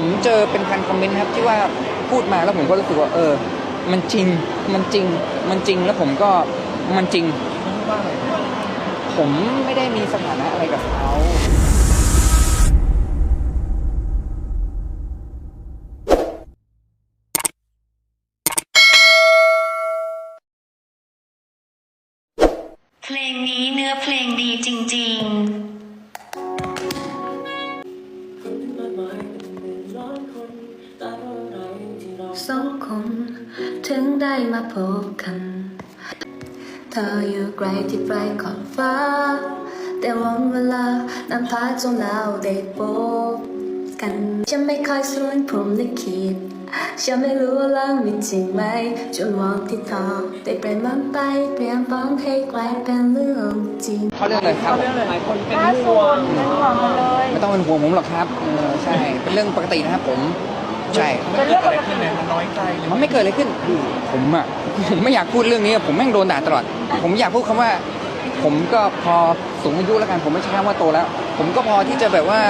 ผมเจอเป็นพันคอมเมนต์ครับที่ว่าพูดมาแล้วผมก็รู้สึกว่า เออ มันจริงมันจริงมันจริงแล้วผมก็มันจริง ผมไม่ได้มีสถานะอะไรกับเขาเพลงนี้เนื้อเพลงดีจริง มาพบกัน เธออยู่ไกลที่ปลขอบฟ้า แต่วันเวลานำพาจนเราได้พบกันฉันไม่ค่อยสวนผมลิขิตฉันไม่รู้ว่าเรื่องมีจริงไหมจนวันที่เธอได้เปลี่ยนมันไปเปลี่ยนฝันให้กลายเป็นเรื่องจริงเขาเรื่องอะไรครับหลายคนเป็นห่วงเป็นห่วงเลยไม่ต้องเป็นห่วงผมหรอกครับเออใช่เป็นเรื่องปกตินะครับผม ใช่เป็นเรื่องปกติมันไม่เกิดอะไรขึ้น ผมอะผมไม่อยากพูดเรื่องนี้ผมแม่งโดนด่าตลอด ผมอยากพูดคำว่า ผมก็พอสูงอายุแล้วกันผมไม่ใช่คำว่าโตแล้ว ผมก็พอที่จะแบบว่า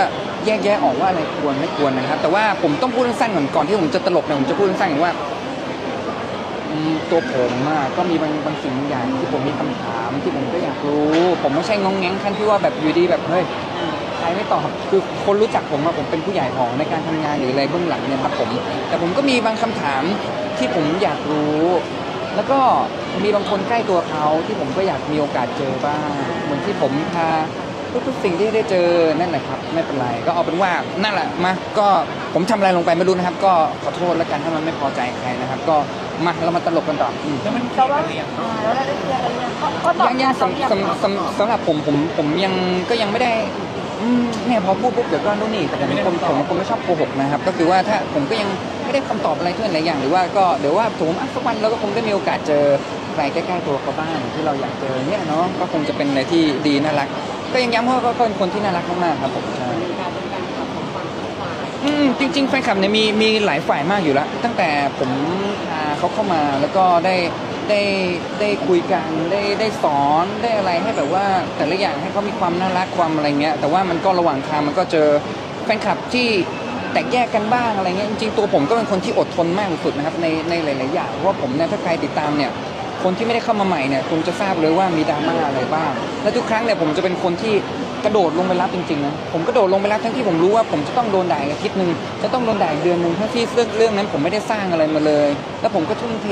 แยกแยะออกว่าอะไรควรไม่ควรนะครับ แต่ว่าผมต้องพูดสั้นๆก่อนก่อนที่ผมจะตลกเนี่ยผมจะพูดสั้นๆก่อนว่าอืมตัวผมอะก็มีบางบางสิ่งบางอย่างที่ผมมีคำถามที่ผมก็อยากรู้ ผมไม่ใช่งองแงงขั้นที่ว่าแบบอยู่ดีแบบเฮ้ย ใครไม่ตอบคือคนรู้จักผมอะผมเป็นผู้ใหญ่ของในการทำงานหรืออะไรเบื้องหลังเนี่ยครับผม แต่ผมก็มีบางคำถามที่ผมอยากรู้ แล้วก็มีบางคนใกล้ตัวเขาที่ผมก็อยากมีโอกาสเจอบ้างเหมือนที่ผมพาทุกๆสิ่งที่ได้เจอนั่นแหละครับไม่เป็นไรก็เอาเป็นว่านั่นแหละมาก็ผมทำอะไรลงไปไม่รู้นะครับ ก็ขอโทษแล้วกันถ้ามันไม่พอใจใครนะครับ ก็มาเรามาตลกกันต่ออืมแต่ว่าอ่าแล้วเราได้เคลียร์กันหรือยังเขาเขาตอบยังยังเขาสำสำสำสำหรับผมผมผมยังก็ยังไม่ได้ อืมเนี่ยพอพูดปุ๊บเดี๋ยวก็นู่นนี่แต่ผมเป็นคนผมเป็นคนไม่ชอบโกหกนะครับ ก็คือว่าถ้าผมก็ยังไม่ได้คำตอบอะไรทุกหลายอย่างหรือว่าก็เดี๋ยวว่าผมอะสักวันเราก็คงได้มีโอกาสเจอใครใกล้ๆตัวเขาบ้างที่เราอยากเจอเนี่ยเนาะก็คงจะเป็นอะไรที่ดีน่ารัก ก็ยังย้ำว่าก็ก็เป็นคนที่น่ารักมากๆครับผมใช่อืมจริงๆแฟนคลับเนี่ยมีมีหลายฝ่ายมากอยู่แล้ว ตั้งแต่ผมพาเขาเข้ามาแล้วก็ได้ ได้ได้คุยกันได้ได้สอนได้อะไรให้แบบว่าแต่ละอย่างให้เขามีความน่ารักความอะไรเงี้ยแต่ว่ามันก็ระหว่างทางมันก็เจอแฟนคลับที่แตกแยกกันบ้างอะไรเงี้ยจริงๆตัวผมก็เป็นคนที่อดทนมากที่สุดนะครับในในหลายๆอย่างเพราะว่าผมเนี่ยถ้าใครติดตามเนี่ยคนที่ไม่ได้เข้ามาใหม่เนี่ยคงจะทราบเลยว่ามีดราม่าอะไรบ้าง และทุกครั้งเนี่ยผมจะเป็นคนที่ กระโดดลงไปรับจริงๆนะผมกระโดดลงไปรับทั้งที่ผมรู้ว่าผมจะต้องโดนด่าอาทิตย์หนึ่งจะต้องโดนด่าเดือนหนึ่งทั้งที่เรื่องเรื่องนั้นผมไม่ได้สร้างอะไรมาเลย แล้วผมก็ทุ่มเท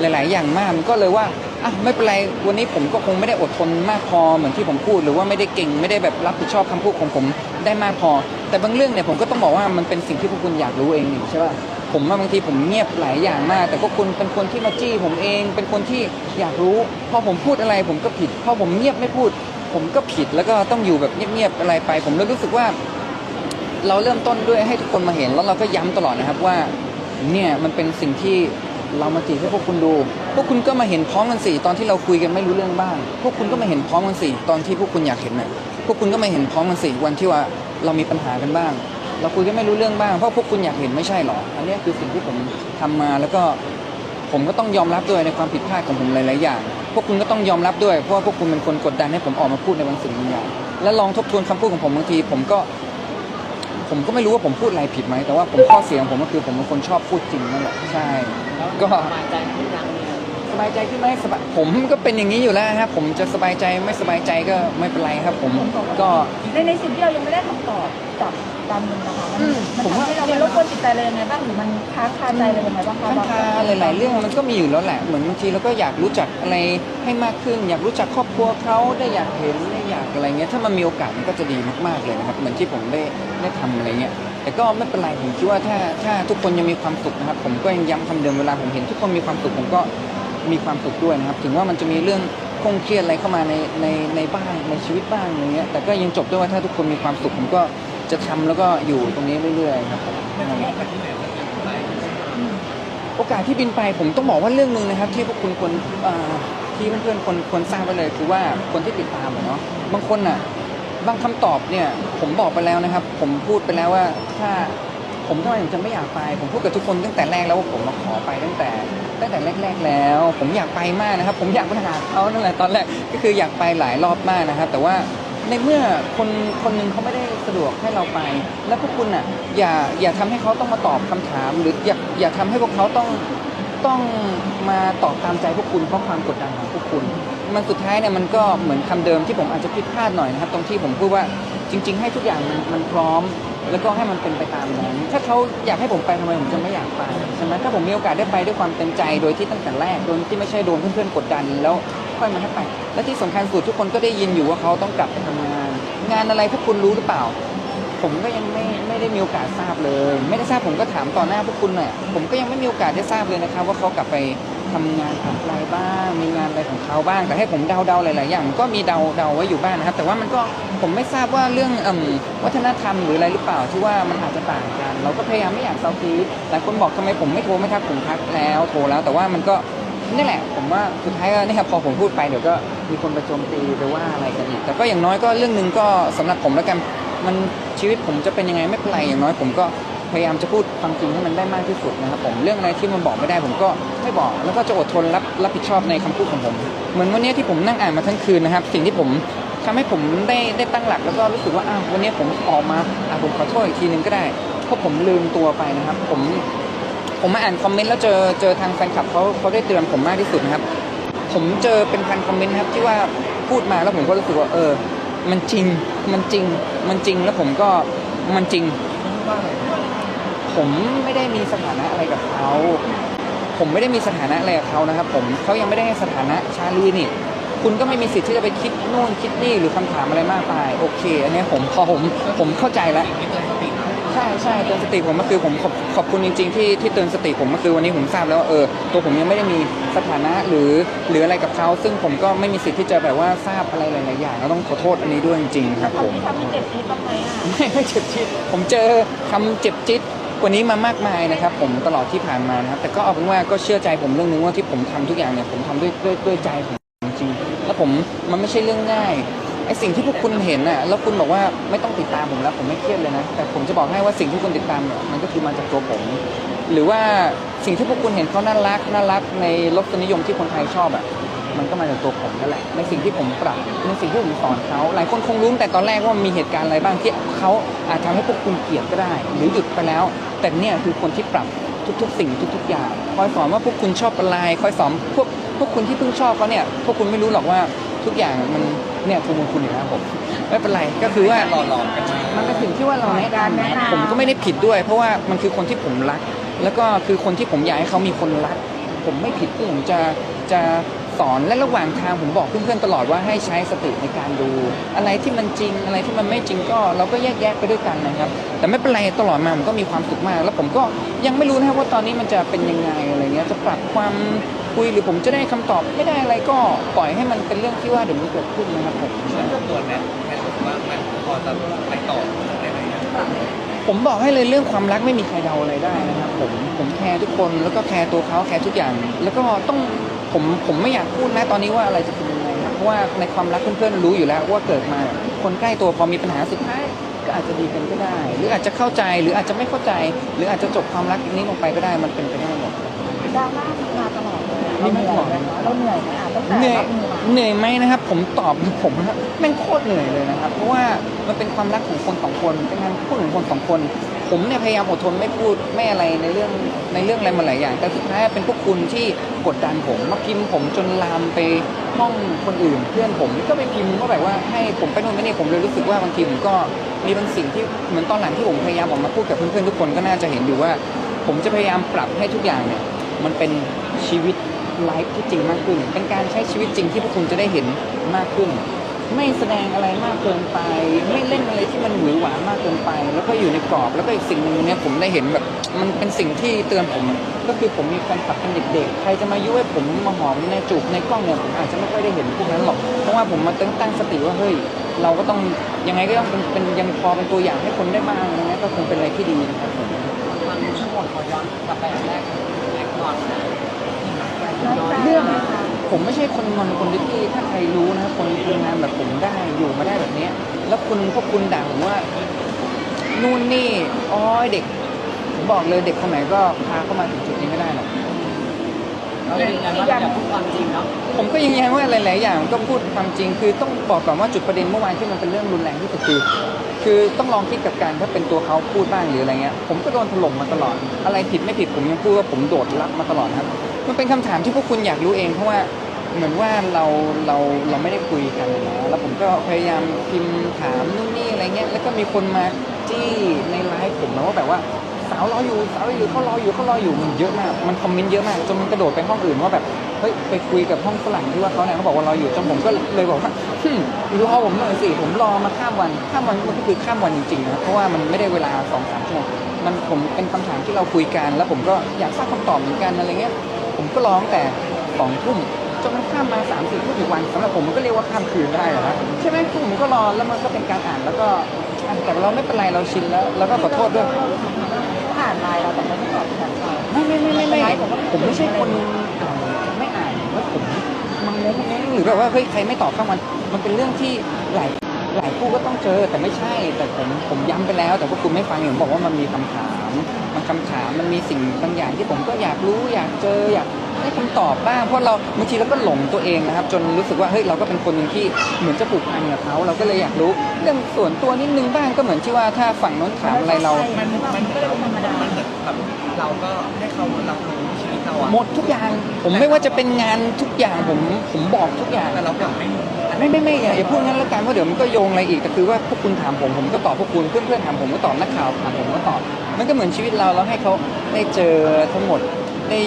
หลาย ๆ อย่างมากมันก็เลยว่าอะไม่เป็นไรวันนี้ผมก็คงไม่ได้อดทนมากพอเหมือนที่ผมพูดหรือว่าไม่ได้เก่งไม่ได้แบบรับผิดชอบคำพูดของผมได้มากพอ แต่บางเรื่องเนี่ยผมก็ต้องบอกว่ามันเป็นสิ่งที่พวกคุณอยากรู้เองนี่ใช่ป่ะผมว่าบางทีผมเงียบหลายอย่างมาก แต่ก็คุณเป็นคนที่มาจี้ผมเอง เป็นคนที่อยากรู้ พอผมพูดอะไรผมก็ผิด พอผมเงียบไม่พูด ผมก็ผิดแล้วก็ต้องอยู่แบบเงียบๆอะไรไป ผมเลยรู้สึกว่า เราเริ่มต้นด้วยให้ทุกคนมาเห็น แล้วเราก็ย้ำตลอดนะครับว่า เนี่ยมันเป็นสิ่งที่เรามาจีบให้พวกคุณดู พวกคุณก็มาเห็นพร้อมกันสิตอนที่เราคุยกันไม่รู้เรื่องบ้าง พวกคุณก็มาเห็นพร้อมกันสิตอนที่พวกคุณอยากเห็นน่ะพวกคุณก็มาเห็นพร้อมกันสิวันที่ว่าเรามีปัญหากันบ้าง เราคุยกันไม่รู้เรื่องบ้างเพราะพวกคุณอยากเห็นไม่ใช่หรออันนี้คือสิ่งที่ผมทำมาแล้วก็ ผมก็ต้องยอมรับด้วยในความผิดพลาดของผมหลาย ๆ อย่าง พวกคุณก็ต้องยอมรับด้วย เพราะว่าพวกคุณเป็นคนกดดันให้ผมออกมาพูดในบางสิ่งบางอย่าง และลองทบทวนคำพูดของผมบางที ผมก็ ผมก็ไม่รู้ว่าผมพูดอะไรผิดไหม แต่ว่าผมข้อเสียของผมก็คือผมเป็นคนชอบพูดจริงนั่นแหละ ใช่ ก็สบายใจขึ้นส บายใจขึ้นไหมสบายผมก็เป็นอย่างนี้อยู่แล้วครับผมจะสบายใจไม่สบายใจก็ไม่เป็นไรครับ ผมก็ในในสิ่งที่เรายังไม่ได้คำตอบจากการเมืองนะคะมันอืมมันผมว่าทำให้เราเป็นรบกวนจิตใจเลยยังไงบ้างหรือมันค้างคาใจเลยยังไงบ้างคะปัญหาหลาย ๆ เรื่องมันก็มีอยู่แล้วแหละเหมือนบางทีเราก็อยากรู้จักอะไรให้มากขึ้น อยากรู้จักครอบครัวเขาได้อยากเห็นได้อยากอะไรเงี้ยถ้ามันมีโอกาสมันก็จะดีมากๆเลยนะครับเหมือนที่ผมได้ได้ทำอะไรเงี้ยแต่ก็ไม่เป็นไรผมคิดว่าถ้าถ้าทุกคนยังมีความสุขนะครับผมก็ยังย้ำคำเดิมเวลาผมเห็นทุกคนมีความสุขผมก็ มีความสุขด้วยนะครับ ถึงว่ามันจะมีเรื่องคงเครียดอะไรเข้ามาในในในบ้านในชีวิตบ้างอะไรเงี้ยแต่ก็ยังจบด้วยว่าถ้าทุกคนมีความสุขผมก็จะทำแล้วก็อยู่ตรงนี้เรื่อยๆครับโอกาสที่บินไปผมต้องบอกว่าเรื่องหนึ่งนะครับ ที่พวกคุณควรที่เพื่อนๆควรควรทราบไว้เลยคือว่าคนที่ติดตามเนาะบางคนอะบางคำตอบเนี่ยผมบอกไปแล้วนะครับ ผมพูดไปแล้วว่าถ้า ผมทำไมถึงจะไม่อยากไป ผมพูดกับทุกคนตั้งแต่แรกแล้วว่าผมมาขอไปตั้งแต่ ตั้งแต่แรก ๆแล้ว ผมอยากไปมากนะครับ ผมอยากไปหาเขานั่นแหละตอนแรกก็คืออยากไปหลายรอบมากนะครับ แต่ว่าในเมื่อคนคนหนึ่งเขาไม่ได้สะดวกให้เราไป แล้วพวกคุณอะอย่าอย่าทำให้เขาต้องมาตอบคำถาม หรืออย่าอย่าทำให้พวกเขาต้องต้องมาตอบตามใจพวกคุณเพราะความกดดันของพวกคุณ มันสุดท้ายเนี่ยมันก็เหมือนคำเดิมที่ผมอาจจะผิดพลาดหน่อยนะครับ ตรงที่ผมพูดว่าจริง ๆ ให้ทุกอย่างมันมันพร้อม แล้วก็ให้มันเป็นไปตามนั้น ถ้าเขาอยากให้ผมไปทำไมผมจะไม่อยากไปใช่ไหมถ้าผมมีโอกาสได้ไปด้วยความเต็มใจโดยที่ตั้งแต่แรกโดยที่ไม่ใช่โดนเพื่อนๆกดดันแล้วค่อยมาให้ไป และที่สำคัญสุดทุกคนก็ได้ยินอยู่ว่าเขาต้องกลับไปทำงาน งานอะไรพวกคุณรู้หรือเปล่า ผมก็ยังไม่ไม่ได้มีโอกาสทราบเลย ไม่ได้ทราบผมก็ถามต่อหน้าพวกคุณหน่อยผมก็ยังไม่มีโอกาสได้ทราบเลยนะครับว่าเขากลับไป ทำงานอะไรบ้าง มีงานอะไรของเขาบ้าง แต่ให้ผมเดาเดาๆหลายๆอย่างก็มีเดาเดาไว้อยู่บ้างนะครับ แต่ว่ามันก็ผมไม่ทราบว่าเรื่องอวัฒนธรรมหรืออะไรหรือเปล่าที่ว่ามันอาจจะต่างกัน เราก็พยายามไม่อยากเซาซีหลายคนบอกทำไมผมไม่โทรไม่ทักผมทักแล้วโทรแล้ว แต่ว่ามันก็นี่แหละ ผมว่าสุดท้ายก็นี่ครับพอผมพูดไปเดี๋ยวก็มีคนไปโจมตีไปว่าอะไรกันอีกแต่ก็อย่างน้อยก็เรื่องหนึ่งก็สำหรับผมแล้วกันมันชีวิตผมจะเป็นยังไงไม่เป็นไรอย่างน้อยผมก็ พยายามจะพูดความจริงให้มันได้มากที่สุดนะครับผมเรื่องอะไรที่มันบอกไม่ได้ผมก็ไม่บอกแล้วก็จะอดทนรับรับผิดชอบในคำพูดของผม เหมือนวันนี้ที่ผมนั่งอ่านมาทั้งคืนนะครับ สิ่งที่ผมทำให้ผมได้ได้ตั้งหลัก แล้วก็รู้สึกว่าอ้าววันนี้ผมออกมาอะผมขอโทษอีกทีนึงก็ได้เพราะผมลืมตัวไปนะครับ ผมผมมาอ่านคอมเมนต์แล้วเจอเจอทางแฟนคลับเขาเขาได้เตือนผมมากที่สุดนะครับ ผมเจอเป็นพันคอมเมนต์ครับที่ว่าพูดมาแล้วผมก็รู้สึกว่าเออ มันจริงมันจริงมันจริงแล้วผมก็มันจริง ผมไม่ได้มีสถานะอะไรกับเขา ผมไม่ได้มีสถานะอะไรกับเขานะครับ ผมเขายังไม่ได้ให้สถานะชาลีนี่ คุณก็ไม่มีสิทธิ์ที่จะไปคิดนู่นคิดนี่หรือคำถามอะไรมากมายโอเค อันนี้ผมพอผมผมเข้าใจแล้วใช่ใช่เตือนสติผมก็คือผมขอบขอบคุณจริง ๆ ที่ที่เตือนสติผมก็คือวันนี้ผมทราบแล้วว่าเออตัวผมยังไม่ได้มีสถานะหรือหรืออะไรกับเขาซึ่งผมก็ไม่มีสิทธิ์ที่จะแบบว่าทราบอะไรหลายๆอย่างแล้วต้องขอโทษอันนี้ด้วยจริงๆครับผมทำให้เจ็บนิดบ้างไหมอะไม่ไม่เจ็บจี๊ดผมเจอคำเจ็บจี๊ด กว่านี้มามากมายนะครับ ผมตลอดที่ผ่านมานะครับ แต่ก็เอาเป็นว่าก็เชื่อใจผมเรื่องนึงว่าที่ผมทำทุกอย่างเนี่ยผมทำด้วยด้วยด้วยใจผมจริงแล้วผมมันไม่ใช่เรื่องง่ายไอสิ่งที่พวกคุณเห็นน่ะแล้วคุณบอกว่าไม่ต้องติดตามผมแล้วผมไม่เครียดเลยนะ แต่ผมจะบอกให้ว่าสิ่งที่คุณติดตามเนี่ยมันก็คือมาจากตัวผม หรือว่าสิ่งที่พวกคุณเห็นเขาน่ารักน่ารักในรสนิยมที่คนไทยชอบอะ มันก็มาจากตัวผมนั่นแหละในสิ่งที่ผมปรับในสิ่งที่ผมสอนเขาหลายคนคงรู้แต่ตอนแรกว่ามีเหตุการณ์อะไรบ้างที่เขาอาจทำให้พวกคุณเกลียดก็ได้ หรือหยุดไปแล้ว แต่เนี่ยคือคนที่ปรับทุกๆ สิ่งทุก ๆ อย่างคอยสอนว่าพวกคุณชอบอะไรคอยสอนพวกพวกคุณที่เพิ่งชอบเขาเนี่ยพวกคุณไม่รู้หรอกว่าทุกอย่างมันเนี่ยคือมุมคุณอยู่แล้วผมไม่เป็นไรก็คือว่าหล่อๆกันมามันเป็นสิ่งที่ว่าเราแนะการแนะนำนำผมก็ไม่ได้ผิดด้วย เพราะว่ามันคือคนที่ผมรัก แล้วก็คือคนที่ผมอยากให้เขามีคนรัก ผมไม่ผิดที่ผมจะจะ สอนและระหว่างทางผมบอกเพื่อนๆตลอดว่าให้ใช้สติในการดู อะไรที่มันจริงอะไรที่มันไม่จริงก็เราก็แยกแยะไปด้วยกันนะครับ แต่ไม่เป็นไรตลอดมาผมก็มีความสุขมาก แล้วผมก็ยังไม่รู้นะครับว่าตอนนี้มันจะเป็นยังไงอะไรเงี้ยจะปรับความคุยหรือผมจะได้คำตอบไม่ได้อะไรก็ปล่อยให้มันเป็นเรื่องที่ว่าเดี๋ยวมันเกิดขึ้นนะครับผมตัวแมทแมทรู้สึกว่ามันพอจะไปต่อได้ไหมอะผมบอกให้เลยเรื่องความรักไม่มีใครเดาอะไรได้นะครับผมผมแคร์ทุกคนแล้วก็แคร์ตัวเขาแคร์ทุกอย่าง แล้วก็ต้อง ผมผมไม่อยากพูดนะตอนนี้ว่าอะไรจะเป็นยังไงครับเพราะว่าในความรักเพื่อนๆรู้อยู่แล้วว่าเกิดมาคนใกล้ตัวพอมีปัญหาสุดท้ายก็อาจจะดีกันก็ได้ หรืออาจจะเข้าใจหรืออาจจะไม่เข้าใจ หรืออาจจะจบความรักนี้ลงไปก็ได้มันเป็นไปได้หมดดราม่ามาตลอดเลยอะนี่ไม่ตลอดเราเหนื่อยไหมอะตั้งแต่เหนื่อยรับมือมาเหนื่อยไหมนะครับ ผมตอบผมนะแม่งโคตรเหนื่อยเลยนะครับ เพราะว่ามันเป็นความรักของคนสองคนเป็นงานพูดของคนสองคน ผมเนี่ยพยายามอดทนไม่พูดไม่อะไรในเรื่องในเรื่องอะไรมาหลายอย่าง แต่สุดท้ายเป็นพวกคุณที่กดดันผมมาพิมพ์ผมจนลามไปห้องคนอื่น เพื่อนผมก็ไปพิมพ์ว่าแบบว่าให้ผมไปโน่นไปนี่ผมเลยรู้สึกว่าบางทีผมก็มีบางสิ่งที่เหมือนตอนหลังที่ผมพยายามออกมาพูดกับเพื่อนๆทุกคนก็น่าจะเห็นอยู่ว่า ผมจะพยายามปรับให้ทุกอย่างเนี่ยมันเป็นชีวิตไลฟ์ที่จริงมากขึ้น เป็นการใช้ชีวิตจริงที่พวกคุณจะได้เห็นมากขึ้น ไม่แสดงอะไรมากเกินไป ไม่เล่นอะไรที่มันหวือหวามากเกินไป แล้วก็อยู่ในกรอบแล้วก็อีกสิ่งหนึ่งเนี่ยผมได้เห็นแบบ มันเป็นสิ่งที่เตือนผม ก็คือผมมีแฟนคลับเป็นเด็กๆ ใครจะมายุให้ผมมาหอมในจูบในกล้องเนี่ยผมอาจจะไม่ค่อยได้เห็นพวกนั้นหรอก เพราะว่าผมมาตั้งตั้งสติว่าเฮ้ยเราก็ต้องยังไงก็ต้องเป็นเป็นยังพอเป็นตัวอย่างให้คนได้บ้างนะก็คงเป็นอะไรที่ดีนะครับผมมันทั้งหมดขอย้อนกลับไปแรกแรกก่อนนะเรื่อง ผมไม่ใช่คนงอนคนที่ถ้าใครรู้นะคนทำงานแบบผมได้อยู่มาได้แบบเนี้ยแล้วคุณพวกคุณด่าผมว่านู่นนี่อ้อยเด็กผมบอกเลยเด็กคนไหนก็พาเข้ามาถึงจุดนี้ไม่ได้หรอกเรายืนยันว่าเราจะพูดความจริงเนาะผมก็ยังยันว่าหลาย ๆ อย่างก็พูดความจริง คือต้องบอกก่อนว่าจุดประเด็นเมื่อวานที่มันเป็นเรื่องรุนแรงที่สุดคือคือต้องลองคิดกับการถ้าเป็นตัวเขาพูดบ้างหรืออะไรเงี้ย ผมก็โดนถล่มมาตลอด อะไรผิดไม่ผิดผมยังพูดว่าผมโดดรับมาตลอดนะครับ มันเป็นคำถามที่พวกคุณอยากรู้เอง เพราะว่าเหมือนว่าเราเราเราไม่ได้คุยกันนะแล้วผมก็พยายามพิมพ์ถามนู่นนี่อะไรเงี้ยแล้วก็มีคนมาจี้ในไลฟ์ผมนะว่าแบบว่าสาวรออยู่สาวรออยู่เขารออยู่เขารออยู่มันเยอะมาก มันคอมเมนต์เยอะมากจนมันกระโดดไปห้องอื่นว่าแบบเฮ้ยไปคุยกับห้องฝรั่งที่ว่าเขาเนี่ยเขาบอกว่ารออยู่จนผมก็เลยบอกว่าฮึรอผมหน่อยสิผมรอมาข้ามวันข้ามวันมันก็คือข้ามวันจริงๆนะเพราะว่ามันไม่ได้เวลาสองสามชั่วโมงมันผมเป็นคำถามที่เราคุยกัน แล้วผมก็อยากทราบคำตอบเหมือนกันอะไรเงี้ย ผมก็ร้องแต่สองทุ่มจนมันข้ามมาสามสี่ทุ่มอีกวันสำหรับผมมันก็เรียกว่าข้ามคืนได้เหรอครับใช่ไหมคือผมก็รอแล้วมันก็เป็นการอ่านแล้วก็อะแต่เราไม่เป็นไรเราชินแล้ว แล้วก็ขอโทษด้วย ผ่านไลน์เราแต่ไม่ได้ตอบแทนเรา ไม่ไม่ไม่ไม่ไม่ ผมไม่ใช่คนอ่านไม่อ่านว่าผมมังงงงหรือแบบว่าเฮ้ยใครไม่ตอบข้างมันมันเป็นเรื่องที่หลายหลายคู่ก็ต้องเจอแต่ไม่ใช่ แต่ผมผมย้ำไปแล้ว แต่พวกคุณไม่ฟังอย่างผมบอกว่ามันมีคำถาม มันคำถามมันมีสิ่งบางอย่างที่ผมก็อยากรู้อยากเจออยากได้คำตอบบ้างเพราะเราบางทีเราก็หลงตัวเองนะครับ จนรู้สึกว่าเฮ้ยเราก็เป็นคนหนึ่งที่เหมือนจะผูกพันกับเขาเราก็เลยอยากรู้เรื่องส่วนตัวนิดนึงบ้างก็เหมือนที่ว่าถ้าฝั่งโน้นถามอะไรเรา มันมันก็เลยธรรมดามันเหมือนเราก็ให้เขารับรู้ เราอะหมดทุกอย่าง ผมไม่ว่าจะเป็นงานทุกอย่างผมผมบอกทุกอย่าง แต่เราแบบไม่รู้ไม่ไม่ไม่อย่าอย่าพูดงั้นแล้วกันเพราะเดี๋ยวมันก็โยงอะไรอีกแต่คือว่าพวกคุณถามผมผมก็ตอบพวกคุณเพื่อนเพื่อนๆถามผมก็ตอบนักข่าวถามผมก็ตอบมันก็เหมือนชีวิตเราเราให้เขาได้เจอทั้งหมดได้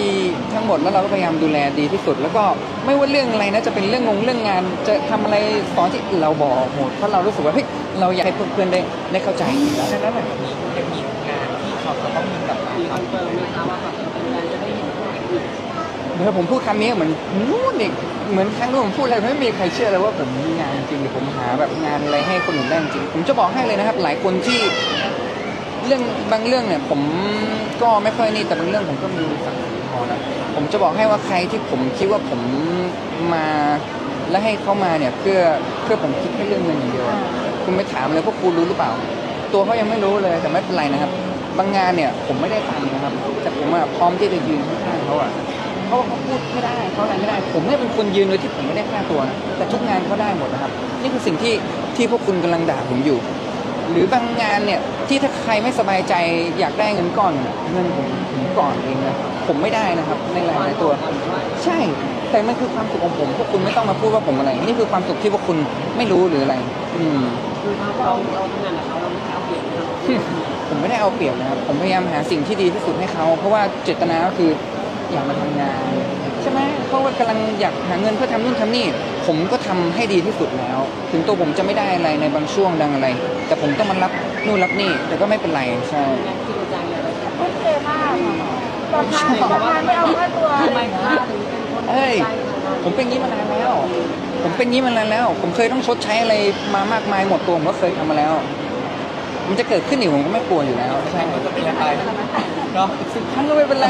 ทั้งหมดแล้วเราก็พยายามดูแลดีที่สุด แล้วก็ไม่ว่าเรื่องอะไรนะจะเป็นเรื่องงงเรื่องงาน จะทำอะไรตอนที่เราบอกหมดเพราะเรารู้สึกว่าเฮ้ยเราอยากให้เพื่อนๆได้ได้เข้าใจแล้วดังนั้นแบบนี้จะมีงานที่เขาจะต้องมีกลับมามีทคอนเฟิร์มไหมคะว่าแบบ เดี๋ยวผมพูดคำนี้เหมือนนู่นอีกเหมือนครั้งนู้นผมพูดอะไรไม่มีใครเชื่อเลยว่าผมมีงานจริงหรือผมหาแบบงานอะไรให้คนอื่นได้จริง ผมจะบอกให้เลยนะครับ หลายคนที่เรื่องบางเรื่องเนี่ย ผมก็ไม่ค่อยนี่แต่บางเรื่องผมก็มีสักพอนะผมจะบอกให้ว่าใครที่ผมคิดว่าผมมาและให้เขามาเนี่ยเพื่อเพื่อผมคิดแค่เรื่องเงินอย่างเดียวอะคุณไปถามเลยพวกคุณรู้หรือเปล่า ตัวเขายังไม่รู้เลยแต่ไม่เป็นไรนะครับ บางงานเนี่ยผมไม่ได้ตังค์นะครับ แต่ผมอะพร้อมที่จะยืนข้างๆเขาอะ เพราะว่าเขาพูดไม่ได้เขาอะไรไม่ได้ ผมเนี่ยเป็นคนยืนโดยที่ผมไม่ได้ค่าตัวนะแต่ทุกงานเขาได้หมดนะครับ นี่คือสิ่งที่ที่พวกคุณกำลังด่าผมอยู่ หรือบางงานเนี่ยที่ถ้าใครไม่สบายใจอยากได้เงินก้อนเนี่ยเงินผมผมก่อนเองนะผมไม่ได้นะครับในหลายๆตัว ใช่ แต่มันคือความสุขของผมพวกคุณไม่ต้องมาพูดว่าผมอะไร นี่คือความสุขที่พวกคุณไม่รู้หรืออะไร อืมคือถ้าเราเราทำงานกับเขาเราไม่เอาเปรียบเขาผมไม่ได้เอาเปรียบนะครับ ผมพยายามหาสิ่งที่ดีที่สุดให้เขา เพราะว่าเจตนาก็คือ อยากมาทำงานใช่ไหมเขาว่ากำลังอยากหาเงินเพื่อทำนู่นทำนี่ ผมก็ทำให้ดีที่สุดแล้ว ถึงตัวผมจะไม่ได้อะไรในบางช่วงดังอะไร แต่ผมต้องมารับนู่นรับนี่แต่ก็ไม่เป็นไรใช่แรงจริงจังเลยทุ่มเทมากตอนทานของทานไม่เอาค่าตัวอะไรทำไมอย่างค่าเงี้ยถึงเป็นคนเอ้ยใจขนาดนั้นผมเป็นงี้มานานแล้ว ผมเป็นงี้มานานแล้ว ผมเคยต้องชดใช้อะไรมามากมายหมดตัวผมก็เคยทำมาแล้ว มันจะเกิดขึ้นอีกผมก็ไม่กลัวอยู่แล้วใช่มันจะ เป็นอะไรเนาะสิบครั้งก็ไม่เป็นไร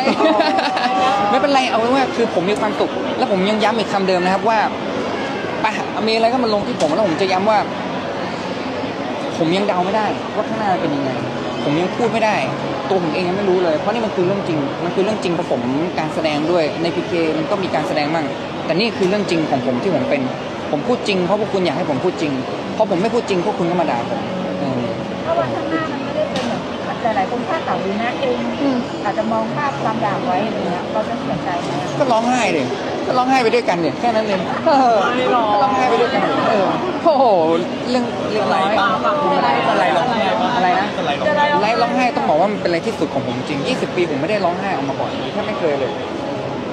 ไม่เป็นไรเอาไว้ว่าคือผมมีความสุขแล้วผมยังย้ำอีกคำเดิมนะครับว่าไปมีอะไรก็มาลงที่ผมแล้วผมจะย้ำว่า ผมยังเดาไม่ได้ ว่าข้างหน้าเป็นยังไง ผมยังพูดไม่ได้ ตัวผมเองยังไม่รู้เลย เพราะนี่มันคือเรื่องจริง มันคือเรื่องจริงเพราะผมการแสดงด้วยในพีเคมันก็มีการแสดงมั่งแต่นี่คือเรื่องจริงของผมที่ผมเป็น ผมพูดจริงเพราะพวกคุณอยากให้ผมพูดจริงเพราะผมไม่พูดจริงพวกคุณก็มาด่าผมเออเพราะวันข้างหน้ามัน หลาย ๆ คนคาดเดาดูนะเองอาจจะมองภาพความด่างไว้อะไรเงี้ยเราจะเสียใจไหมก็ร้องไห้เลยก็ร้องไห้ไปด้วยกันเนี่ยแค่นั้นเองเออก็ร้องไห้ไปด้วยกันเออโอ้โหเรื่องเล็กน้อยอะไรอะไรร้องไห้อะไรนะ อะไรร้องไห้ไลฟ์ร้องไห้ต้องบอกว่ามันเป็นอะไรที่สุดของผมจริง 20 ปีผมไม่ได้ร้องไห้ออกมาก่อนแทบไม่เคยเลย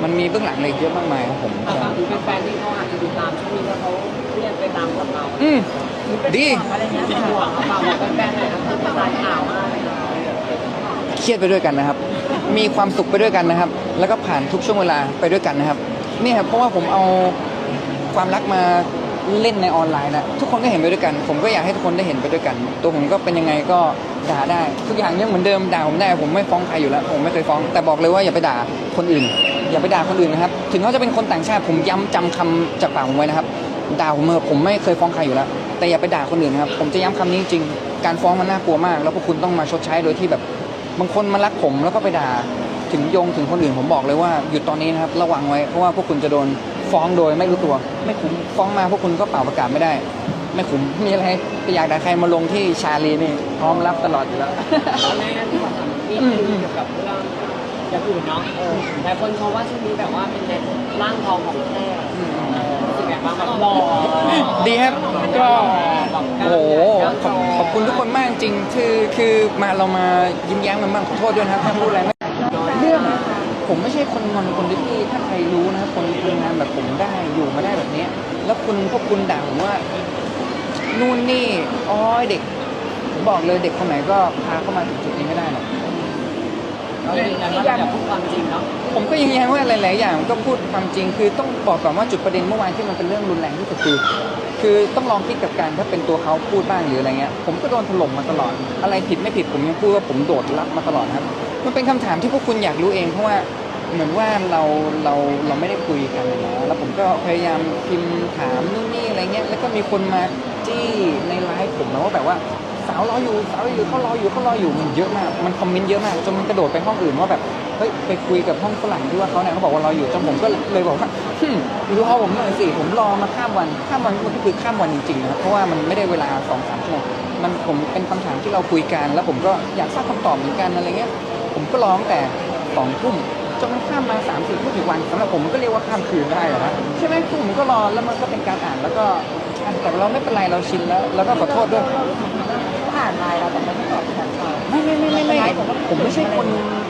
มันมีเบื้องหลังอะไรเยอะมากมายของผมอะครับถือเป็นแฟนที่เขาอาจจะติดตามช่วงนี้แล้วเขาเครียดไปตามกับเราอืม หรือเป็นดี ห่วงอะไรเงี้ยเป็นค่ะ ห่วงเขาฝากบอกแฟนๆหน่อยครับคือเป็นสายข่าวมากเลยนะ เครียดไปด้วยกันนะครับ มีความสุขไปด้วยกันนะครับ แล้วก็ผ่านทุกช่วงเวลาไปด้วยกันนะครับนี่ครับเพราะว่าผมเอาความรักมาเล่นในออนไลน์นะทุกคนก็เห็นไปด้วยกัน ผมก็อยากให้ทุกคนได้เห็นไปด้วยกัน ตัวผมก็เป็นยังไงก็ด่าได้ ทุกอย่างยังเหมือนเดิมด่าผมได้ผมไม่ฟ้องใครอยู่แล้ว ผมไม่เคยฟ้องแต่บอกเลยว่าอย่าไปด่าคนอื่น อย่าไปด่าคนอื่นนะครับ ถึงเขาจะเป็นคนต่างชาติผมย้ำจำคำจากปากผมไว้นะครับด่าผมเถอะผมไม่เคยฟ้องใครอยู่แล้ว แต่อย่าไปด่าคนอื่นนะครับผมจะย้ำคำนี้จริงการฟ้องมันน่ากลัวมาก แล้วพวกคุณต้องมาชดใช้โดยที่แบบ บางคนมารักผมแล้วก็ไปด่าถึงโยงถึงคนอื่นผมบอกเลยว่าหยุดตอนนี้นะครับระวังไว้เพราะว่าพวกคุณจะโดนฟ้องโดยไม่รู้ตัว ไม่คุ้มฟ้องมาพวกคุณก็เป่าประกาศไม่ได้ ไม่คุ้มมีอะไรอยากได้ใครมาลงที่ชาลีนี่พร้อมรับตลอดอยู่แล้วตอนแรกที่บอกนิดนึงเกี่ยวกับเรื่องอย่างอื่นเนาะเออแต่คนชมว่าช่วงนี้แบบว่าเป็นแบบร่างทองของแท้เออรู้สึกแบบว่าแบบหล่อ ดีครับก็โอ้โหขอบขอบคุณทุกคนมากจริงคือคือมาเรามายิ้มแย้มกันบ้างขอโทษด้วยนะครับถ้าพูดอะไรไม่เรื่องผมไม่ใช่คนงอนคนที่ถ้าใครรู้นะครับคนทำงานแบบผมได้อยู่มาได้แบบเนี้ยแล้วคุณพวกคุณด่าผมว่านู่นนี่อ้อยเด็กผมบอกเลยเด็กคนไหนก็พาเข้ามาถึงจุดนี้ไม่ได้หรอก เรายืนยันว่าเราอยากพูดความจริงเนาะผมก็ยืนยันว่าหลาย ๆ อย่างก็พูดความจริง คือต้องบอกก่อนว่าจุดประเด็นเมื่อวานที่มันเป็นเรื่องรุนแรงที่สุดคือคือต้องลองคิดกับการถ้าเป็นตัวเขาพูดบ้างหรืออะไรเงี้ยผมก็โดนถล่มมาตลอด อะไรผิดไม่ผิดผมยังพูดว่าผมโดดรับมาตลอดครับ มันเป็นคำถามที่พวกคุณอยากรู้เองเพราะว่าเหมือนว่าเราเราเราไม่ได้คุยกันนะแล้วผมก็พยายามพิมพ์ถามนู่นนี่อะไรเงี้ยแล้วก็มีคนมาจี้ในไลฟ์ผมนะว่าแบบว่าาวรออยู่สาวรออยู่เขารออยู่เขารออยู่มันเยอะมาก มันคอมเมนต์เยอะมากจนมันกระโดดไปห้องอื่นว่าแบบเฮ้ยไปคุยกับห้องฝรั่งที่ว่าเขาเนี่ยเขาบอกว่ารออยู่จนผมก็เลยบอกว่าฮึมรอผมหน่อยสิผมรอมาข้ามวันข้ามวันมันก็คือข้ามวันจริงๆนะเพราะว่ามันไม่ได้เวลาสองสามชั่วโมงมันผมเป็นคำถามที่เราคุยกัน แล้วผมก็อยากทราบคำตอบเหมือนกันอะไรเงี้ยผมก็รองแต่สองทุ่มจนมันข้ามมาสามสี่ทุ่มอีกวันสำหรับผมมันก็เรียกว่าข้ามคืนได้เหรอนะใช่ไหมคือผมก็รอแล้วมันก็เป็นการอ่านแล้วก็แต่เราไม่เป็นไรเราชินแล้ว แล้วก็ขอโทษด้วย อ่านไลน์เราแต่ไม่ตอบฉันตอบไม่ไม่ไม่ไม่ไม่ผมไม่ใช่คน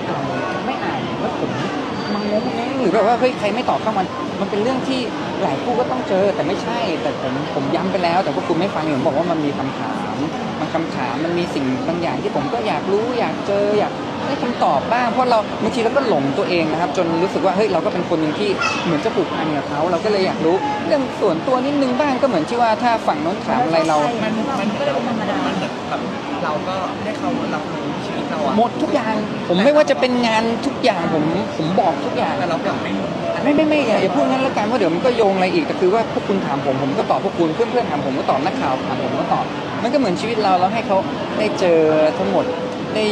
อ่านไม่อ่านแล้วผมมังงงแงหรือแบบว่าเฮ้ยใครไม่ตอบเข้ามันมันเป็นเรื่องที่หลายคู่ก็ต้องเจอ แต่ไม่ใช่ แต่ผมผมย้ำไปแล้ว แต่พวกคุณไม่ฟังผมบอกว่ามันมีคำถาม มันคำถามมันมีสิ่งบางอย่างที่ผมก็อยากรู้อยากเจออยาก ได้คำตอบบ้างเพราะเราบางทีเราก็หลงตัวเองนะครับ จนรู้สึกว่าเฮ้ยเราก็เป็นคนหนึ่งที่เหมือนจะผูกพันกับเขาเราก็เลยอยากรู้ เรื่องส่วนตัวนิดนึงบ้างก็เหมือนที่ว่าถ้าฝั่งโน้นถามอะไรเรา มันมันก็เลยเป็นธรรมดามันเหมือนแบบเราก็ได้เขารับรู้ชีวิตเราอะหมดทุกอย่างผมไม่ว่าจะเป็นงานทุกอย่างผมผมบอกทุกอย่าง แต่เรากลับไม่ไม่ไม่ไม่อย่าอย่าพูดงั้นแล้วกันเพราะเดี๋ยวมันก็โยงอะไรอีกแต่คือว่าพวกคุณถามผมผมก็ตอบพวกคุณเพื่อนเพื่อนๆถามผมก็ตอบนักข่าวถามผมก็ตอบ มันก็เหมือนชีวิตเราเราให้เขาได้เจอทั้งหมด ได้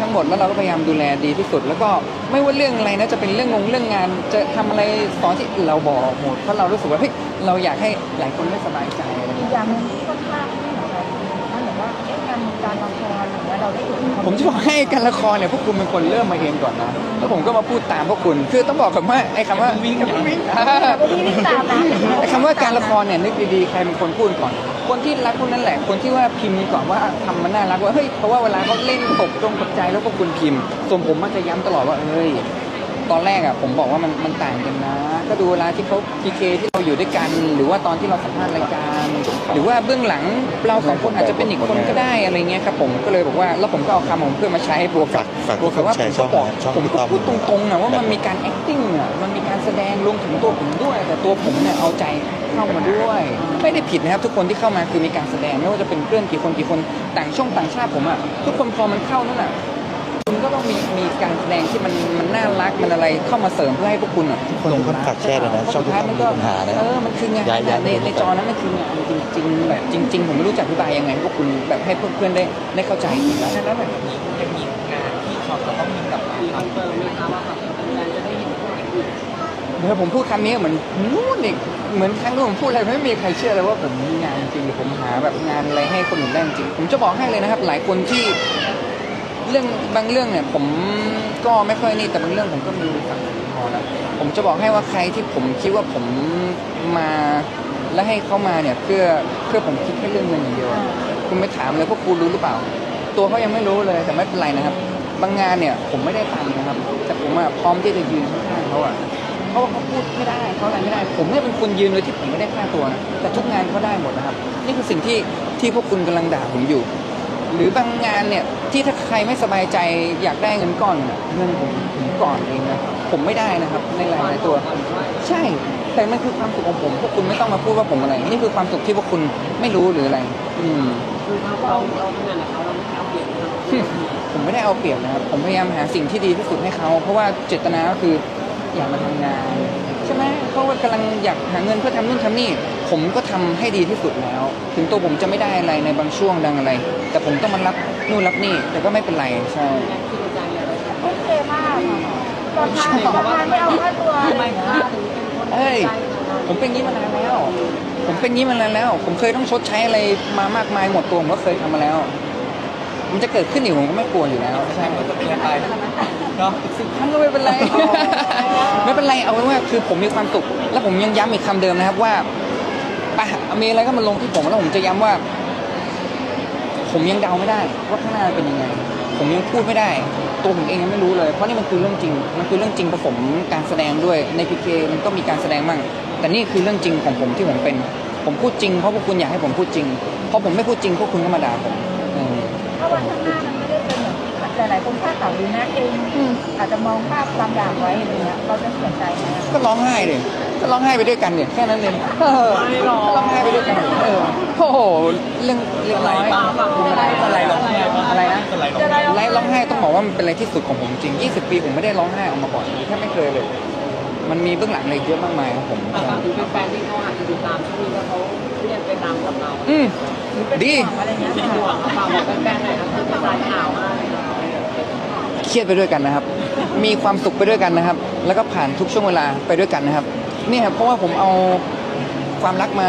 ทั้งหมดแล้วเราก็พยายามดูแลดีที่สุด แล้วก็ไม่ว่าเรื่องอะไรนะจะเป็นเรื่องงงเรื่องงาน จะทำอะไรสอนที่เราบอกหมดเพราะเรารู้สึกว่าเฮ้ยเราอยากให้หลายคนได้สบายใจอะไรอย่างอีเงี้ยกอย่างหนึงที่ค่อนข้างที่เหมือนกันมันเหมือนว่าเอ๊ะงานการละครอย่างเงี้ยเราได้ถูกผมจะบอกให้การละครเนี่ยพวกคุณเป็นคนเริ่มมาเองก่อนนะแล้วผมก็มาพูดตามพวกคุณ คือต้องบอกก่อนว่าไอ้คำว่าวิ่งกับวิ่งก็พี่วิ่งตามนะไอ้คำว่าการละครเนี่ยนึกดีๆใครเป็นคนพูดก่อน คนที่รักพวกนั้นแหละ คนที่ว่าพิมพ์ก่อนว่าทำมันน่ารักว่าเฮ้ยเพราะว่าเวลาเขาเล่นตกตรงตกใจแล้วก็คุณพิมพ์ส่วนผมมันจะย้ำตลอดว่าเอ้ยตอนแรกอะผมบอกว่ามันมันต่างกันนะ ก็ดูเวลาที่เขาพีเคที่เราอยู่ด้วยกัน หรือว่าตอนที่เราสัมภาษณ์รายการ หรือว่าเบื้องหลังเราสองคนอาจจะเป็นอีกคนก็ได้อะไรเงี้ยครับผมก็เลยบอกว่าแล้วผมก็เอาคำของเพื่อนมาใช้บวกกับฝากบวกกับว่าแชผมร์ช่ก็องบอกช่องผมพี่ต้ก็อมพูดตรงๆนะว่ามันมีการ acting อะมันมีการแสดงรวมถึงตัวผมด้วย แต่ตัวผมเนี่ยเอาใจเข้ามาด้วย ไม่ได้ผิดนะครับทุกคนที่เข้ามาคือมีการแสดงไม่ว่าจะเป็นเพื่อนกี่คนกี่คนต่างช่องต่างชาติผมอะทุกคนพอมันเข้านั่นแหละ คุณก็ต้องมีมีการแสดงที่มันมันน่ารักมันอะไรเข้ามาเสริมเพื่อให้พวกคุณอะคนทุกคนฝากแชร์เลยนะเพราช่องสุดท้ายมันก็มีปัญหานะเออมันคืองานย้ายย้ายในในจอนั้นมันคืองานจริงๆแบบจริง ๆ ผมไม่รู้จะอธิบายยังไงให้พวกคุณแบบให้เพื่อนๆได้ได้เข้าใจนะแล้วแบบนี้ยังมีงานที่เขาจะต้องมีกลับมามีคอนทำเฟิร์มไหมคะว่าแบบแฟนๆจะได้เห็นพวกอีกเดี๋ยวผมพูดคำนี้เหมือนนู่นอีกเหมือนครั้งที่ผมพูดอะไรไม่มีใครเชื่อเลยว่าผมมีงานจริงหรือผมหาแบบงานอะไรให้คนอื่นได้จริงผมจะบอกให้เลยนะครับ หลายคนที่ เรื่องบางเรื่องเนี่ยผมก็ไม่ค่อยนี่แต่บางเรื่องผมก็มีสักพอแล้วผมจะบอกให้ว่าใครที่ผมคิดว่าผมมาและให้เขามาเนี่ยเพื่อเพื่อผมคิดแค่เรื่องเงินอย่างเดียวคุณไปถามเลยพวกคุณรู้หรือเปล่า ตัวเขายังไม่รู้เลยแต่ไม่เป็นไรนะครับ บางงานเนี่ยผมไม่ได้ตังค์นะครับ แต่ผมอะพร้อมที่จะยืนข้างๆเขาอะเพราะว่าเขาพูดไม่ได้เขาอะไรไม่ได้ ผมเนี่ยเป็นคนยืนโดยที่ผมไม่ได้ค่าตัวนะแต่ทุกงานเขาได้หมดนะครับ นี่คือสิ่งที่ที่พวกคุณกำลังด่าผมอยู่ หรือบางงานเนี่ยที่ถ้าใครไม่สบายใจอยากได้เงินก้อนน่ะเงินผมผมก่อนเองนะผมไม่ได้นะครับในหลายๆตัว ใช่แต่มันคือความสุขของผม พวกคุณไม่ต้องมาพูดว่าผมอะไร นี่คือความสุขที่พวกคุณไม่รู้หรืออะไร อืม คือเขาเราเราทำงานกับเขาเราไม่เอาเปรียบเขาผมไม่ได้เอาเปรียบนะครับ ผมพยายามหาสิ่งที่ดีที่สุดให้เขา เพราะว่าเจตนาก็คืออยากมาทำงาน ใช่ไหมเขาก็กำลังอยากหาเงินเพื่อทำนู่นทำนี่ ผมก็ทำให้ดีที่สุดแล้ว ถึงตัวผมจะไม่ได้อะไรในบางช่วงดังอะไร แต่ผมต้องมารับนู่นรับนี่ แต่ก็ไม่เป็นไรใช่ที่กระจายอะไรโอเคมากค่ะตอนงานของานไม่เอาค่าตัวอะไรทำไมอย่างค่าเงี้ยถึงเป็นคนเฮ้ยใจนะผมเป็นอย่างนี้มานานแล้ว ผมเป็นอย่างนี้มานานแล้ว ผมเคยต้องชดใช้อะไรมามากมายหมดตัวผมก็เคยทำมาแล้ว มันจะเกิดขึ้นอีกผมก็ไม่กลัวอยู่แล้วใช่มันจะเป็นอะไรเนาะสิบครั้งก็ไม่เป็นไรไม่เป็นไรเอาไว้ว่าคือผมมีความสุขแล้วผมยังย้ำอีกคำเดิมนะครับว่า ไปมีอะไรก็มาลงที่ผมแล้วผมจะย้ำว่า ผมยังเดาไม่ได้ว่าข้างหน้าเป็นยังไง ผมยังพูดไม่ได้ ตัวผมเองยังไม่รู้เลย เพราะนี่มันคือเรื่องจริง มันคือเรื่องจริงผสมการแสดงด้วยในพีเคมันก็มีการแสดงบ้างแต่นี่คือเรื่องจริงของผมที่ผมเป็น ผมพูดจริงเพราะพวกคุณอยากให้ผมพูดจริงเพราะผมไม่พูดจริงพวกคุณก็มาด่าผมอืมถ้าวันข้างหน้ามันไม่ได้เป็นอย่างที่หลายๆคนคาดหวังหรือแม้เองอาจจะมองภาพความอยากไว้อะไรเงี้ยเราจะเสียใจไหมอะก็ร้องไห้เลย ก็ร้องไห้ไปด้วยกันเนี่ยแค่นั้นเองเออก็ร้องไห้ไปด้วยกันเออโอ้โหเรื่องเล็กน้อยอะไรอะไรร้องไห้อะไรนะ อะไรร้องไห้ไร้ร้องไห้ต้องบอกว่ามันเป็นอะไรที่สุดของผมจริง 20 ปีผมไม่ได้ร้องไห้ออกมาก่อนแทบไม่เคยเลย มันมีเบื้องหลังอะไรเยอะมากมายครับผม แต่บางทีเป็นแฟนที่เขาอาจจะติดตามช่วงนี้แล้วเขาเรียนไปตามกับเราอืมหรือเป็นดีห่วงอะไรเงี้ยเป็นห่วงเขาฝากบอกแฟนๆหน่อยนะคือเป็นสายข่าวมากเลยนะเครียดไปด้วยกันนะครับ มีความสุขไปด้วยกันนะครับ แล้วก็ผ่านทุกช่วงเวลาไปด้วยกันนะครับ เนี่ยครับเพราะว่าผมเอาความรักมา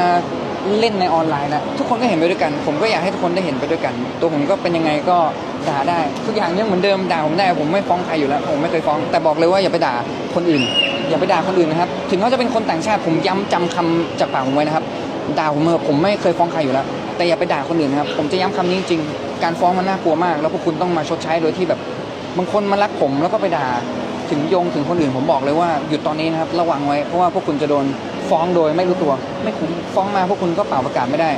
เล่นในออนไลน์นะทุกคนก็เห็นไปด้วยกัน ผมก็อยากให้ทุกคนได้เห็นไปด้วยกัน ตัวผมก็เป็นยังไงก็ด่าได้ ทุกอย่างยังเหมือนเดิมด่าผมได้ผมไม่ฟ้องใครอยู่แล้ว ผมไม่เคยฟ้อง แต่บอกเลยว่าอย่าไปด่าคนอื่น อย่าไปด่าคนอื่นนะครับ ถึงเขาจะเป็นคนต่างชาติผมย้ำจำคำจากปากผมไว้นะครับด่าผมเถอะผมไม่เคยฟ้องใครอยู่แล้ว แต่อย่าไปด่าคนอื่นนะครับผมจะย้ำคำนี้จริงการฟ้องมันน่ากลัวมาก แล้วพวกคุณต้องมาชดใช้โดยที่แบบบางคนมารักผมแล้วก็ไปด่า ถึงโยงถึงคนอื่นผมบอกเลยว่าหยุดตอนนี้นะครับระวังไว้เพราะว่าพวกคุณจะโดนฟ้องโดยไม่รู้ตัว ไม่คุ้มฟ้องมาพวกคุณก็เป่าประกาศไม่ได้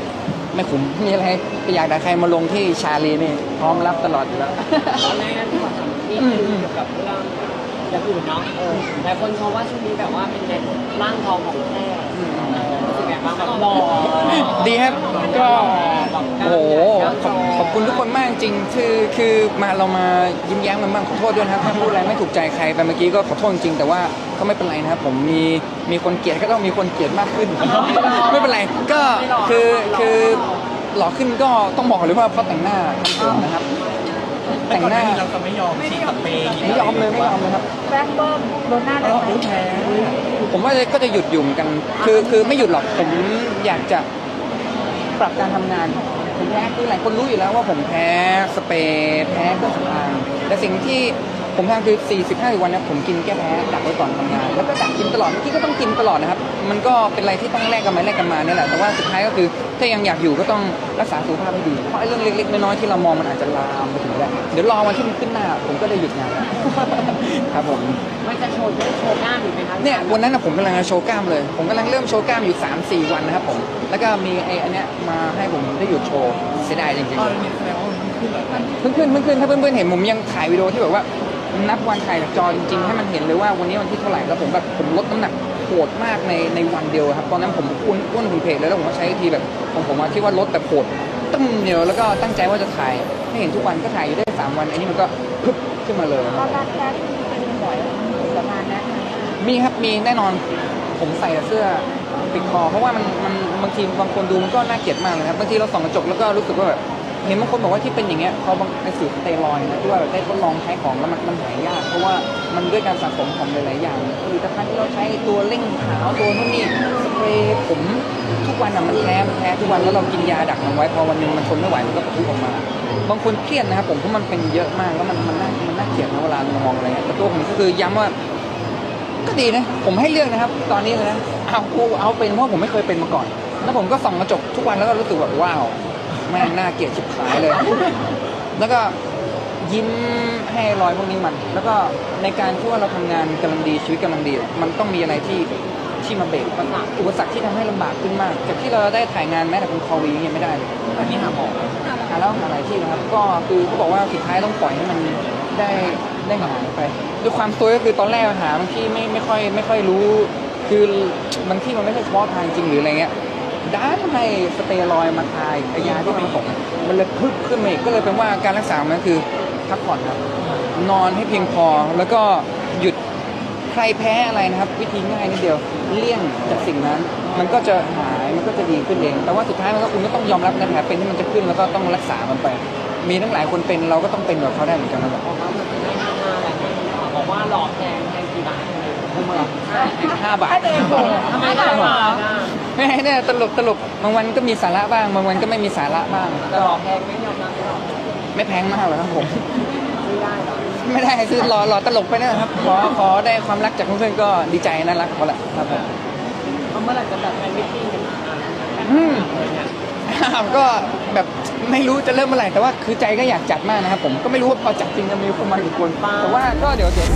ไม่คุ้มมีอะไรไปอยากด่าใครมาลงที่ชาลีนี่พร้อมรับตลอดอยู่แล้วตอนแรกนั่นที่ขอถามนี่คือเกี่ยวกับเรื่องอย่างอื่นเนาะเออหลายคนชมว่าช่วงนี้แบบว่าเป็นเน็ตร่างทองของแท้เออรู้สึกแบบว่าแบบหล่อดีครับก็โอ้โหขอบขอบคุณทุกคนมากจริงคือคือมาเรามายิ้มแย้มกันบ้างขอโทษด้วยนะครับถ้าพูดอะไรไม่ถูกใจใครไปเมื่อกี้ก็ขอโทษจริงแต่ว่าก็ไม่เป็นไรนะครับผมมีมีคนเกลียดก็ต้องมีคนเกลียดมากขึ้น ไม่เป็นไรก็คือคือหล่อขึ้นก็ต้องบอกเลยว่าเพราะแต่งหน้าทำผมนะครับ แต่งหน้าเราจะไม่ยอมฉีดสเปรย์ไม่ยอมเลยไม่ยอมเลยครับแบงค์เบิ้มโดนหน้าได้ไหมแพ้ผมว่าก็จะหยุดอยู่เหมือนกัน คือคือไม่หยุดหรอกผมอยากจะปรับการทำงานผมแพ้คือหลายคนรู้อยู่แล้วว่าผมแพ้สเปรย์แพ้เครื่องสำอางแต่สิ่งที่ ผมทำคือ40 50วันเนี้ผมกินแก้แพ้ดักไว้ก่อนทำงาน แล้วก็ดักกินตลอดเมื่อกี้ก็ต้องกินตลอดนะครับ มันก็เป็นอะไรที่ต้องแลกกันมาแลกกันมาเนี่ยแหละ แต่ว่าสุดท้ายก็คือถ้ายังอยากอยู่ก็ต้องรักษาสุขภาพให้ดี เพราะไอ้เรื่องเล็กๆน้อยๆที่เรามองมันอาจจะลามไปถึงได้เดี๋ยวรอวันที่มันขึ้นหน้า ผมก็ได้หยุดงานแล้วครับผมไม่จะโชว์ได้โชว์หน้าหรือไหมคะเนี่ยวันนั้นนะผมกำลังจะโชว์กล้ามเลย ผมกำลังเริ่มโชว์กล้ามอยู่ 3 4 วันนะครับผมแล้วก็มีไอ้อันเนี้ยมาให้ผมได้หยุดโชว์เสียดายจริงตอนนี้แสดงว่ามันขึ้นแบบนั้นๆเพิ่งขึ้นเพิ่งขึ้นถ้าเพื่อนๆเห็นผมยังถ่ายวิดีโอที่แบบว่า นับวันถ่ายจากจอจริงๆ ให้มันเห็นเลยว่าวันนี้วันที่เท่าไหร่แล้วผมแบบผมลดน้ำหนักโหดมากในในวันเดียวครับตอนนั้นผมอ้วนอ้วนหุ่นเพจเลยแล้วผมก็ใช้วิธีแบบของผมอะที่ว่าลดแบบโหดตึ้มเดียวแล้วก็ตั้งใจว่าจะถ่ายให้เห็นทุกวันก็ถ่ายอยู่ได้สามวันอันนี้มันก็พึบขึ้นมาเลยตอนรักแท้ที่มีเป็นบ่อยมีประมาณนั้นไหมมีครับมีแน่นอนผมใส่แต่เสื้อปิดคอเพราะว่ามันมันบางทีบางคนดูมันก็น่าเกลียดมากเลยครับบางทีเราส่องกระจกแล้วก็รู้สึกว่าแบบ เห็นบางคนบอกว่าที่เป็นอย่างเงี้ยเขาบางไอสูตรสเตียรอยนะที่ว่าได้ทดลองใช้ของแล้วมันมันหายยาก เพราะว่ามันด้วยการสะสมของหลาย ๆ อย่างผลิตภัณฑ์ที่เราใช้ตัวเร่งขาวตัวนู่นนี่สเปรย์ผมทุกวันอะมันแพ้มันแพ้ทุกวันแล้วเรากินยาดักมันไว้พอวันหนึงมันทนไม่ไหวมันก็ปะทุออกมา บางคนเครียดนะครับผมเพราะมันเป็นเยอะมากแล้วมันมันน่ามันน่าเกลียดนะเวลามองอะไรเงี้ยแต่ตัวผมก็คือย้ำว่าก็ดีนะผมให้เลือกนะครับ ตอนนี้เลยนะเอากูเอาเป็นเพราะผมไม่เคยเป็นมาก่อน แล้วผมก็ส่องกระจกทุกวันแล้วก็รู้สึกแบบว้าว แม่งน่าเกลียดชิบหายเลย แล้วก็ยิ้มให้รอยพวกนี้มัน แล้วก็ในการที่ว่าเราทำงานกำลังดีชีวิตกำลังดี มันต้องมีอะไรที่ที่มาเบรกอุปสรรคที่ทำให้ลำบากขึ้นมาก จากที่เราได้ถ่ายงานแม้แต่เป็นคอวียังไม่ได้เลยอันนี้หาหมอหาแล้วหาหลายที่นะครับ ก็คือเขาบอกว่าสุดท้ายต้องปล่อยให้มันได้ได้หายไปด้วยความตัวก็คือตอนแรกหาบางที่ไม่ไม่ค่อยไม่ค่อยรู้ คือบางที่มันไม่ใช่เฉพาะทางจริงหรืออะไรเงี้ย ด้านให้สเตียรอยด์มาทายไอยาที่มันผงมันเลยพึบขึ้นมาอีกก็เลยเป็นว่าการรักษามันคือพักผ่อนครับนอนให้เพียงพอแล้วก็หยุดใครแพ้อะไรนะครับ วิธีง่ายนิดเดียวเลี่ยงจากสิ่งนั้น มันก็จะหายมันก็จะดีขึ้นเอง แต่ว่าสุดท้ายมันก็คุณก็ต้องยอมรับในแผลเป็นที่มันจะขึ้นแล้วก็ต้องรักษามันไป มีทั้งหลายคนเป็นเราก็ต้องเป็นแบบเขาได้เหมือนกันนั่นแหละออกมาเหมือนจะได้ทำงานแหละบอกว่าหล่อแพงแพงห้าบาทให้ตัวเองโกรธทำไมได้มาอะ ไม่ให้เนี่ยตลกตลกบางวันก็มีสาระบ้าง บางวันก็ไม่มีสาระบ้างแต่หลอกแพงไม่ยอมรับไม่หรอกไม่แพงมากหรอกครับผม ไม่ได้หรอกไม่ได้คือรอรอตลกไปนะครับขอขอได้ความรักจากเพื่อนๆก็ดีใจน่ารักพอละครับผมเอาเมื่อไหร่จะแบบแฟนมิตติ้งกันอะอืมเนี่ยอ้าวก็แบบไม่รู้จะเริ่มเมื่อไหร่แต่ว่าคือใจก็อยากจัดมากนะครับผมก็ไม่รู้ว่าพอจัดจริงจะมีคนมากี่คนแต่ว่าก็เดี๋ยวเดี๋ยว